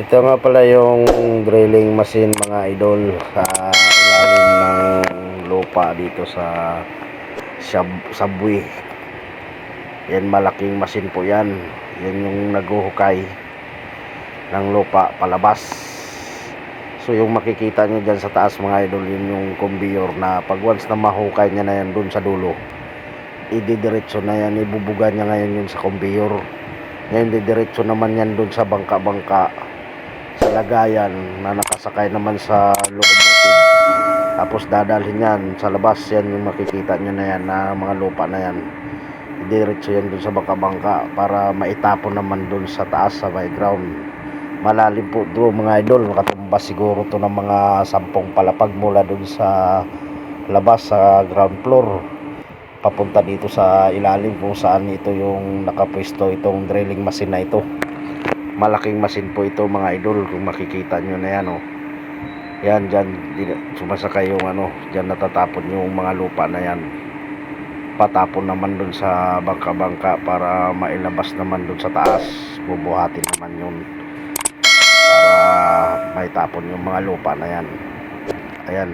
Ito nga pala yung drilling machine mga idol sa ilalim ng lupa dito sa subway. Yan malaking machine po yan. Yan yung naghuhukay ng lupa palabas. So yung makikita nyo dyan sa taas mga idol, yun yung conveyor na pag once na mahukay niya na yan dun sa dulo, ididiretso na yan, ibubuga niya ngayon yun sa conveyor. Ngayon didiretso naman yan dun sa bangka-bangka lagayan na nakasakay naman sa locomotive. Tapos dadalhin yan sa labas yan yung makikita nyo na yan na mga lupa na yan. Diretso yan dun sa bangka-bangka para maitapon naman dun sa taas sa may ground. Malalim po doon mga idol, makatumbas siguro to ng mga sampung palapag mula dun sa labas sa ground floor papunta dito sa ilalim kung saan ito yung nakapwesto itong drilling machine na ito malaking machine po ito mga idol kung makikita nyo na yan oh. yan dyan sumasakay yung ano dyan natatapon yung mga lupa na yan. Patapon naman dun sa bangka-bangka para mailabas naman dun sa taas. Bubuhatin naman yun para maitapon yung mga lupa na yan. Ayan